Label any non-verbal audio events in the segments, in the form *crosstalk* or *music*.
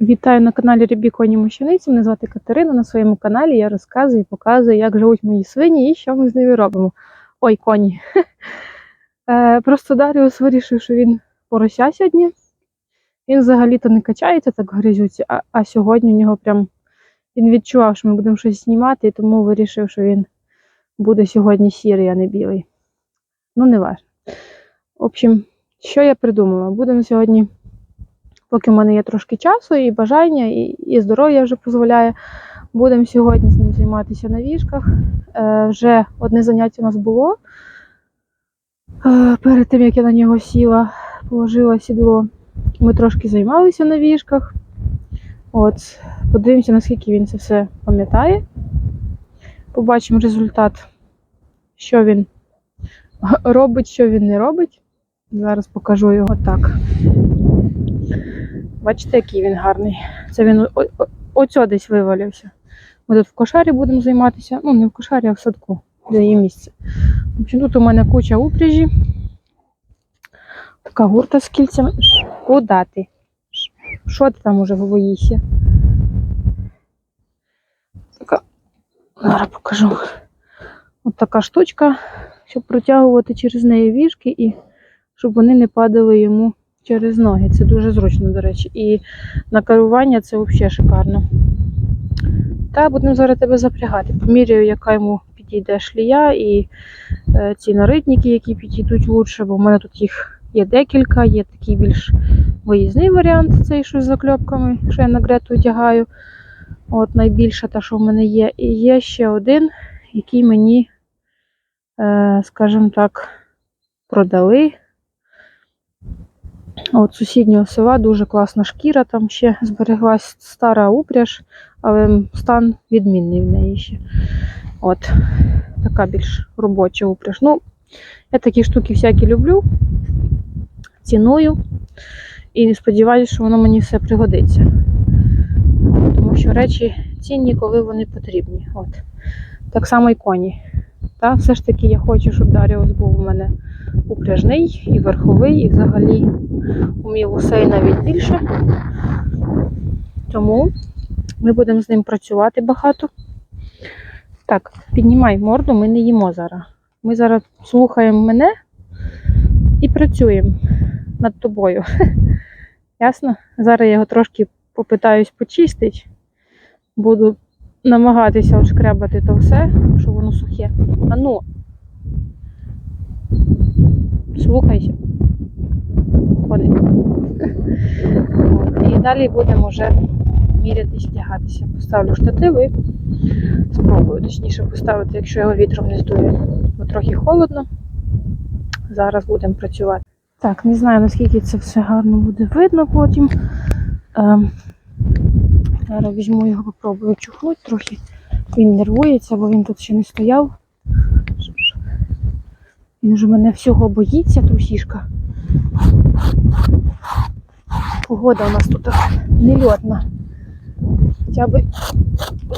Вітаю на каналі Рябі Коні Мощаниці. Мене звати Катерина. На своєму каналі я розказую і показую, як живуть мої свині і що ми з ними робимо. Ой, коні. *laughs* Е, Просто Даріус вирішив, що він порося сьогодні. Він взагалі-то не качається так грязюці, а, а сьогодні у нього прям він відчував, що ми будемо щось знімати, і тому вирішив, що він буде сьогодні сірий, а не білий. Ну, не важно. В общем, що я придумала? Будемо сьогодні поки в мене є трошки часу і бажання, і, і здоров'я вже дозволяє. Будемо сьогодні з ним займатися на віжках. Е, вже одне заняття у нас було. Е, перед тим, як я на нього сіла, положила сідло. Ми трошки займалися на віжках. От, подивимося, наскільки він це все пам'ятає. Побачимо результат, що він робить, що він не робить. Зараз покажу його так. Бачите, який він гарний. Це він оцьо десь вивалився. Ми тут в кошарі будемо займатися. Ну, не в кошарі, а в садку, де є місце. В общем, тут у мене куча упряжі. Така гурта з кільцями. Куда ти? Що ти там уже боїшся? Така. Зараз покажу. От така штучка, щоб протягувати через неї віжки і щоб вони не падали йому через ноги. Це дуже зручно, до речі. І на керування це взагалі шикарно. Та будемо зараз тебе запрягати. Поміряю, яка йому підійде шлія і е, ці наридники, які підійдуть лучше, бо в мене тут їх є декілька, є такий більш виїзний варіант, цей що з закльопками, що я на грету одягаю. От найбільша та, що в мене є. І є ще один, який мені, е, скажімо так, продали. От сусіднього села дуже класна шкіра, там ще збереглась стара упряж, але стан відмінний в неї ще. От, така більш робоча упряж. Ну, я такі штуки всякі люблю, ціную і сподіваюся, що воно мені все пригодиться. Тому що речі цінні, коли вони потрібні. От. Так само і коні. Та, все ж таки я хочу, щоб Даріус був у мене упряжний і верховий, і взагалі у мілусей навіть більше. Тому ми будемо з ним працювати багато. Так, піднімай морду, ми не їмо зараз. Ми зараз слухаємо мене і працюємо над тобою. *laughs* Ясно? Зараз я його трошки попитаюсь почистити. Буду намагатися отшкребати то все, щоб воно сухе. А ну, слухайся. От. І далі будемо вже мірятись, вдягатися. Поставлю штативи. Спробую точніше поставити, якщо його вітром не здує. Бо трохи холодно. Зараз будемо працювати. Так, не знаю, наскільки це все гарно буде видно потім. Ем, зараз візьму його, попробую чухнути трохи. Він нервується, бо він тут ще не стояв. Він вже мене всього боїться, трусішка. Погода у нас тут нельотна. Хоча б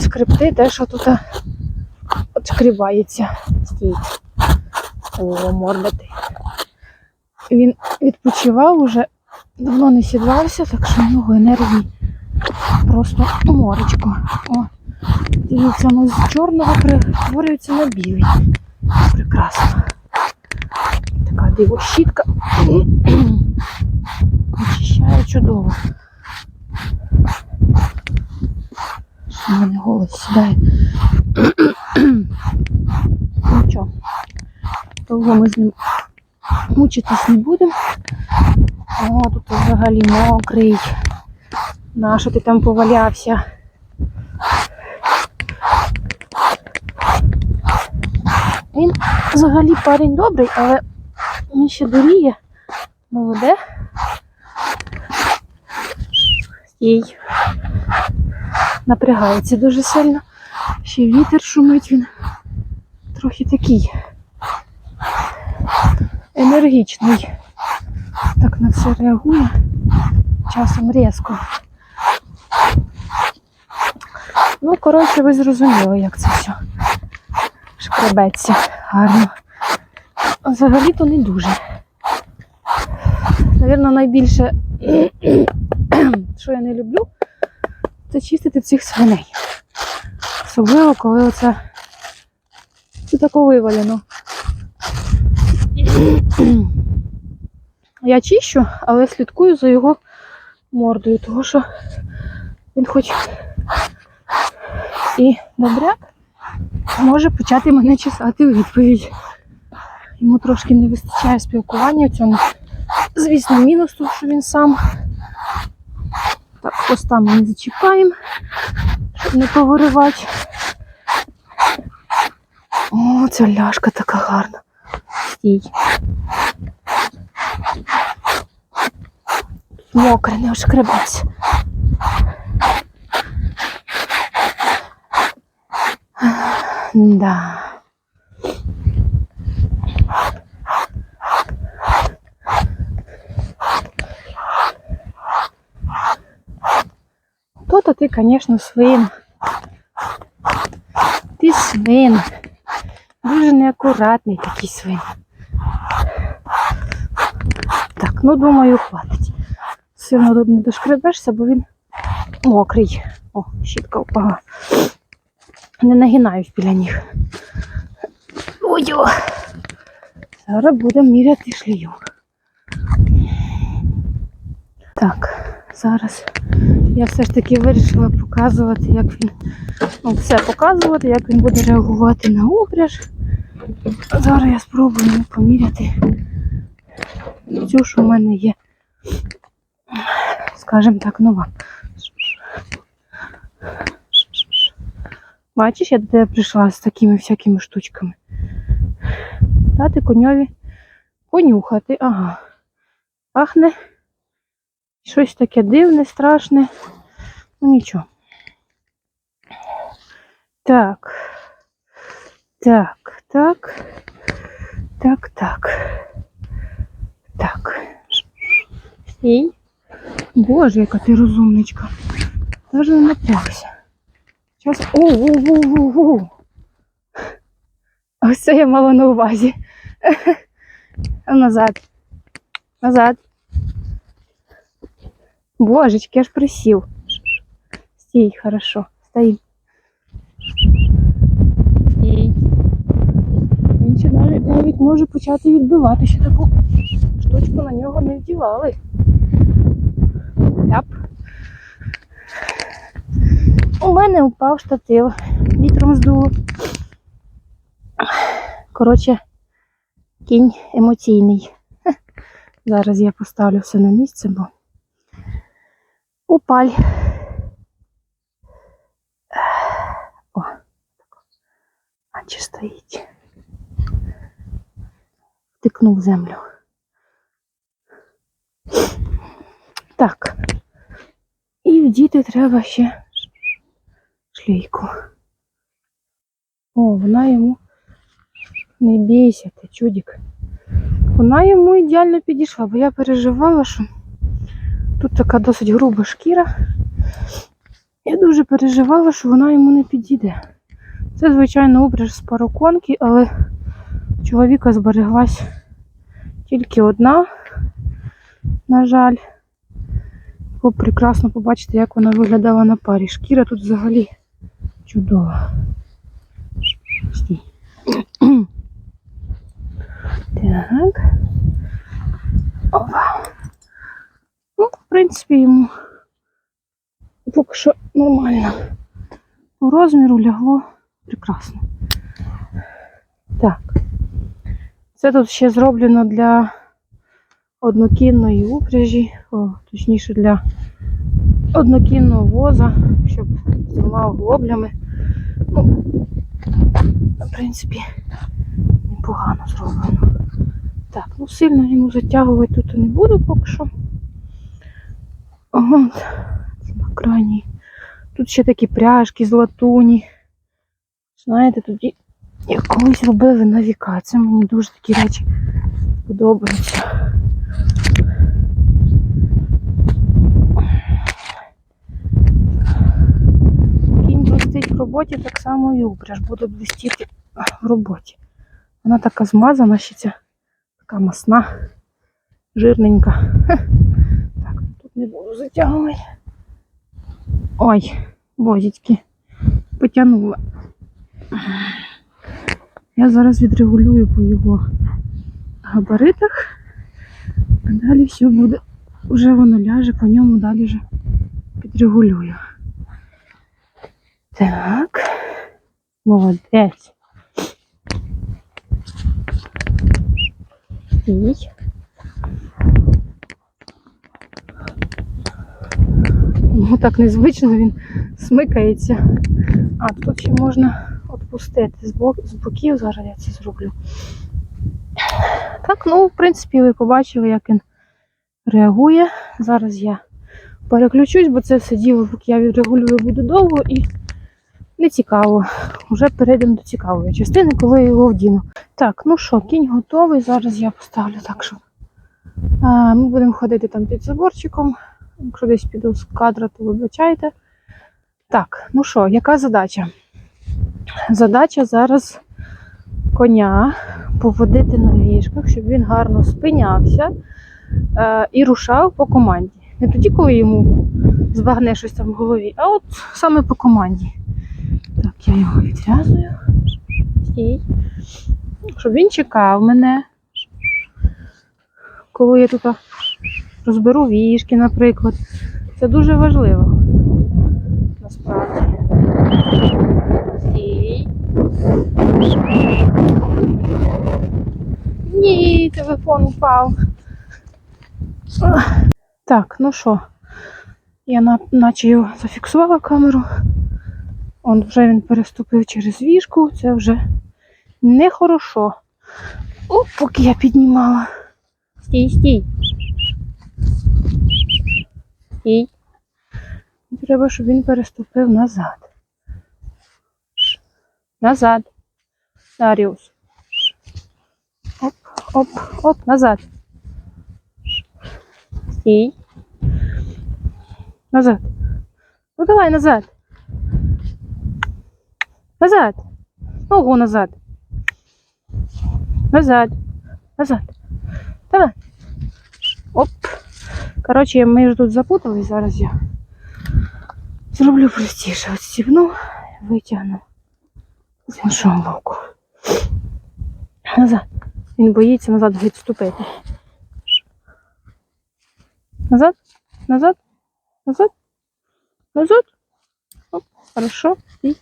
скрипти те, що тут отшкрібається. Стій. О, морда ти. Він відпочивав уже, давно не сідвався, так що в нього енергії просто моречко. О, дивіться, воно з чорного перетворюється на білий. Прекрасно. Така диво щітка. *clears throat* Очищає чудово. Що в мене голос сідає. *clears throat* Нічого. Довго ми з ним мучитись не будемо. О, тут взагалі мокрий. Нащо ти там повалявся? Він взагалі парень добрий, але він ще дуріє. Молоде. Стій. Напрягається дуже сильно. Ще вітер шумить він. Трохи такий енергічний. Так на все реагує. Часом різко. Ну, коротше, ви зрозуміли, як це все шкребеться гарно. Взагалі-то не дуже. Навірно, найбільше що я не люблю, це чистити цих свиней. Особливо, коли оце це тако вивалено. Я чищу, але слідкую за його мордою, тому що він хоч і добряк, може почати мене чесати у відповідь. Йому трошки не вистачає спілкування в цьому. Звісно, мінус тут, що він сам. Так, хвоста не зачіпаємо, щоб не повиривати. О, ця ляшка така гарна. Стій. Мокре, не ошкребеться. Да. То-то ти, звісно, свин. Ти свин. Дуже неакуратний такий свин. Так, ну думаю, хватить. Сильно не дошкребешся, бо він мокрий. О, щітка впала. Не нагинаюсь біля них. Ой-о! Зараз будемо міряти шлію. Так, зараз я все ж таки вирішила показувати, як він ну, все показувати, як він буде реагувати на упряж. Зараз я спробую поміряти цю, що в мене є, скажімо так, нова. Бачиш, я до тебе прийшла з такими всякими штучками. Дати коньові понюхати. Ага. Пахне щось таке дивне, страшне. Ну нічого. Так. Так, так. Так, так. Так. Стій. Боже, яка ти розумничка. Даже не напрягся. Зараз. О, о, о, о, о. Ось це я мала на увазі. *laughs* Назад. Назад. Божечки, аж присів. Стій, хорошо. Стій. Стій. Він ще навіть, навіть може почати відбивати, ще таку штучку на нього не вдівали. Ляп. У мене упав штатив. Вітром здуло. Коротше, кінь емоційний. Зараз я поставлю все на місце, бо упаль. О, а чи стоїть? Втикнув землю. Так. І вдіти треба ще шлейку. О, вона йому не бійся, ти чудик. Вона йому ідеально підійшла, бо я переживала, що тут така досить груба шкіра. Я дуже переживала, що вона йому не підійде. Це, звичайно, упряж з пароконки, але чоловіка збереглась тільки одна, на жаль. Було прекрасно побачити, як вона виглядала на парі. Шкіра тут взагалі чудова. Стій. Так. Опа. Ну, в принципі, йому поки що нормально. По розміру лягло прекрасно. Так. Це тут ще зроблено для однокінної упряжі, о, точніше для однокінного воза, щоб тримав глоблями. Ну, в принципі, непогано зроблено. Так, ну сильно йому затягувати тут не буду поки що. Ага, на крайній. Тут ще такі пряжки з латуні. Знаєте, тоді як колись робили на. Це мені дуже такі речі подобаються. Кінь блистить в роботі, так само і упряж буде блистіти в роботі. Вона така змазана, ще ця така масна, жирненька. Так, тут Не буду затягувати. Ой, бозічки, потягнула. Я зараз відрегулюю по його габаритах, а далі все буде. Вже воно ляже, по ньому далі вже підрегулюю. Так, молодець. Стій. Йому так незвично він смикається. А тут ще можна відпустити з, бок, з боків. Зараз я це зроблю. Так, ну, в принципі, ви побачили, як він реагує. Зараз я переключусь, бо це все діло, поки я відрегулюю, буде довго і не цікаво. Вже перейдемо до цікавої частини, коли я його вдіну. Так, ну що, кінь готовий. Зараз я поставлю так, щоб а, ми будемо ходити там під заборчиком. Якщо десь піду з кадра, то вибачайте. Так, ну що, яка задача? Задача зараз коня поводити на віжках, щоб він гарно спинявся е, і рушав по команді. Не тоді, коли йому збагне щось там в голові, а от саме по команді. Я його відв'язую. Щоб він чекав мене. Коли я тут розберу вішки, наприклад. Це дуже важливо. Насправді. Ні, телефон упав. Так, ну що, я на, наче його зафіксувала камеру. Он вже він переступив через вішку, це вже нехорошо. О, поки я піднімала. Стій, стій. Стій. Треба, щоб він переступив назад. Назад. Даріус. Оп, оп, оп, назад. Стій. Назад. Ну давай назад. Назад. Ногу назад. Назад. Назад. Давай. Оп. Коротше, ми ж тут запутались, зараз я зроблю простіше. Отстібну, витягну з іншого боку. Назад. Він боїться назад відступити. Назад, назад, назад, назад. Оп, хорошо. І.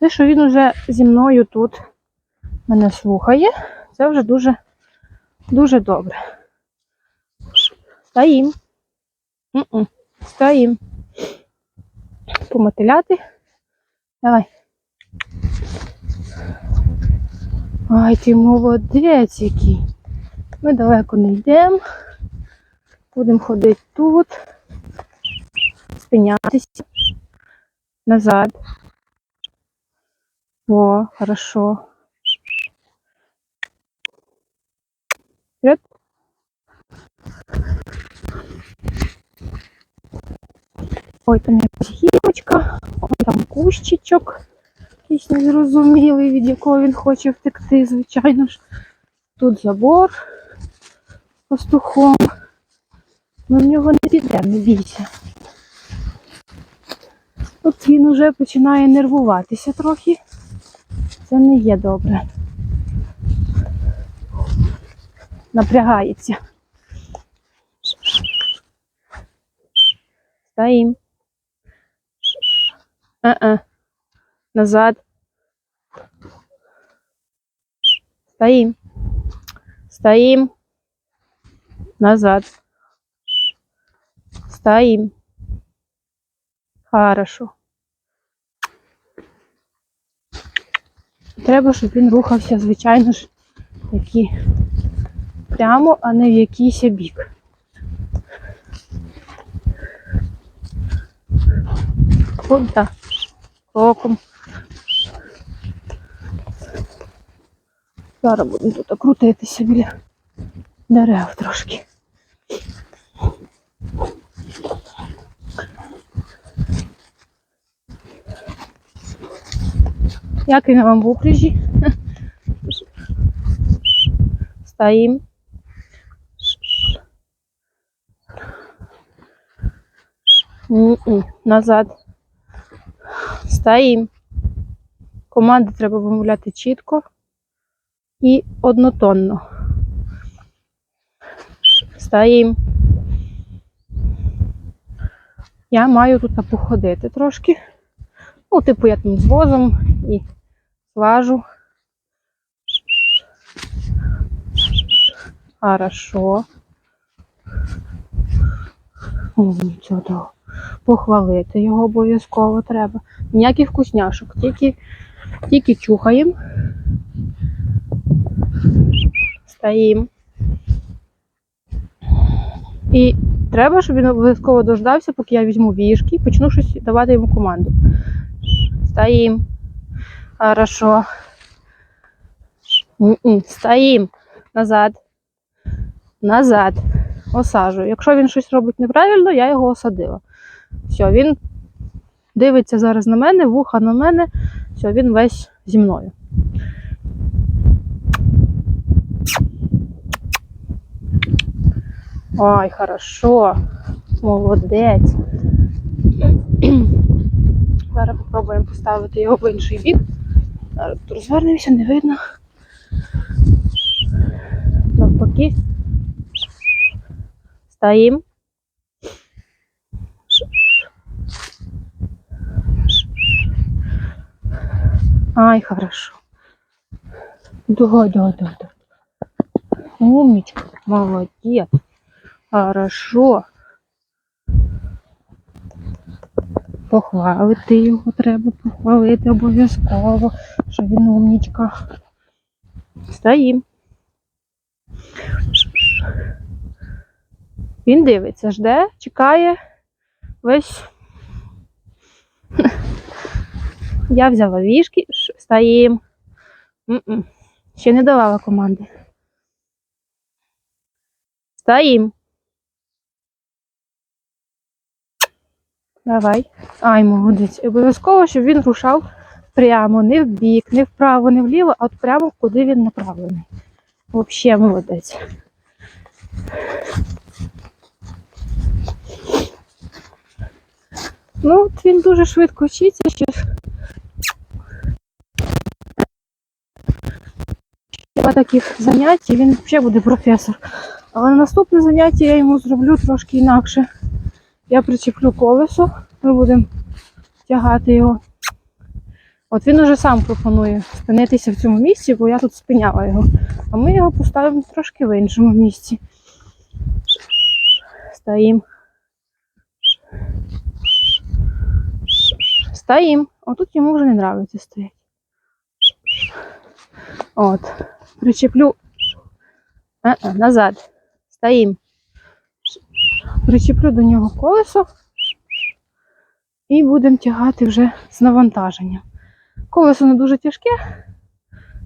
Те, що він уже зі мною тут мене слухає, це вже дуже, дуже добре. Стоїм. Стоїм. Помотиляти. Давай. Ай, ти молодець який. Ми далеко не йдемо. Будемо ходити тут. Спинятися. Назад. О, хорошо. Вперед. Ой, там якась гілочка, ой, там кущичок. Якийсь незрозумілий, від якого він хоче втекти, звичайно ж. Тут забор пастухом. Ми в нього не підемо, не бійся. От він уже починає нервуватися трохи. Це не є добре. Напрягається. Стоїм. А-а. Назад. Стоим. Стоим. Назад. Стоим. Хорошо. Треба, щоб він рухався, звичайно ж, такі прямо, а не в якийсь бік. Куда? Кроком. Зараз будемо тут крутитися біля дерев трошки. Як він вам в упряжі? Стоїм. Назад. Стоїм. Команди треба вимовляти чітко і однотонно. Стоїм. Я маю тут походити трошки. Ну, типу, я там з возом і слажу. Хорошо. О, чудово. Похвалити його обов'язково треба. Ніяких вкусняшок, тільки, тільки чухаємо. Стоїм. І треба, щоб він обов'язково дождався, поки я візьму вішки і почну щось давати йому команду. Стоїм. Хорошо. Стоїм. Назад. Назад. Осаджую. Якщо він щось робить неправильно, я його осадила. Все, він дивиться зараз на мене, вуха на мене. Все, він весь зі мною. Ой, хорошо. Молодець. *clears throat* Зараз спробуємо поставити його в інший бік. Зараз розвернемося, не видно. Навпаки. Стоїм. Ай, хорошо. Да, да, да, да. Умничка, молодец. Хорошо. Похвалити його треба, похвалити обов'язково, що він умнічка. Стоїм. Він дивиться, жде, чекає весь. Я взяла вішки, стоїм. Ще не давала команди. Стоїм. Давай. Ай, молодець. І Обов'язково, щоб він рушав прямо, не в бік, не вправо, не вліво, а от прямо куди він направлений. Взагалі молодець. Ну, от він дуже швидко вчиться, що Нема таких занять, і він взагалі буде професор. Але на наступне заняття я йому зроблю трошки інакше. Я причеплю колесо, ми будемо тягати його. От він уже сам пропонує спинитися в цьому місці, бо я тут спиняла його. А ми його поставимо трошки в іншому місці. Стоїм. Стоїм. Отут йому вже не подобається стояти. От. Причеплю. А-а, назад. Стоїм. Причеплю до нього колесо і будемо тягати вже з навантаженням. Колесо не дуже тяжке,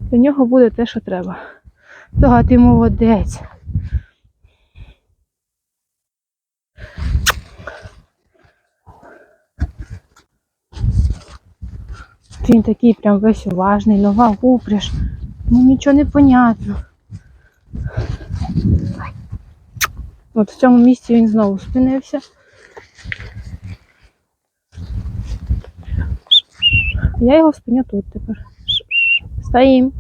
для нього буде те, що треба. Та ти молодець. Він такий прям весь уважний, нова упряж. Ну нічого не понятно. От в цьому місці він знову спинився. Я його спиню тут тепер. Стоїм.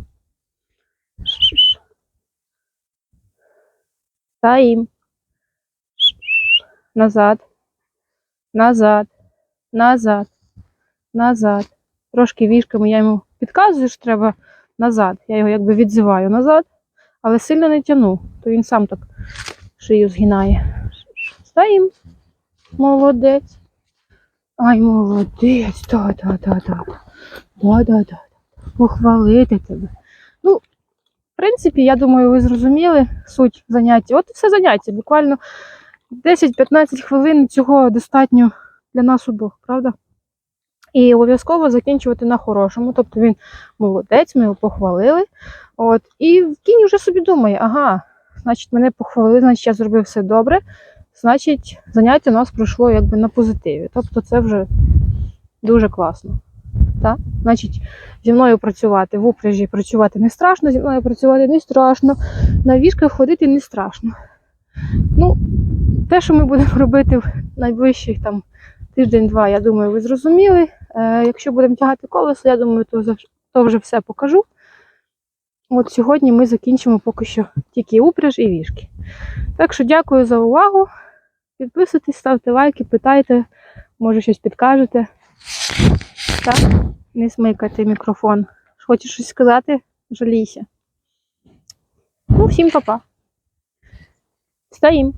Стоїм. Назад. Назад. Назад. Назад. Трошки вішками я йому підказую, що треба назад. Я його якби відзиваю назад, але сильно не тяну, то він сам так шию згинає. Стоїм. Молодець. Ай, молодець. Да, да. Похвалити тебе. Ну, в принципі, я думаю, ви зрозуміли суть заняття. От все заняття. Буквально 10-15 хвилин цього достатньо для нас обох, правда? І обов'язково закінчувати на хорошому. Тобто він молодець, ми його похвалили. От, і кінь вже собі думає, ага, значить, мене похвалили, значить, я зробив все добре. Значить, заняття у нас пройшло якби на позитиві. Тобто це вже дуже класно. Так? Значить, зі мною працювати в упряжі працювати не страшно, зі мною працювати не страшно, на віжках ходити не страшно. Ну, те, що ми будемо робити в найближчих там тиждень-два, я думаю, ви зрозуміли. Е, якщо будемо тягати колесо, я думаю, то, то вже все покажу. От сьогодні ми закінчимо поки що тільки упряж і віжки. Так що дякую за увагу. Підписуйтесь, ставте лайки, питайте, може щось підкажете. Так, не смикайте мікрофон. Хочеш щось сказати? Жалійся. Ну, всім па-па. Стоїм.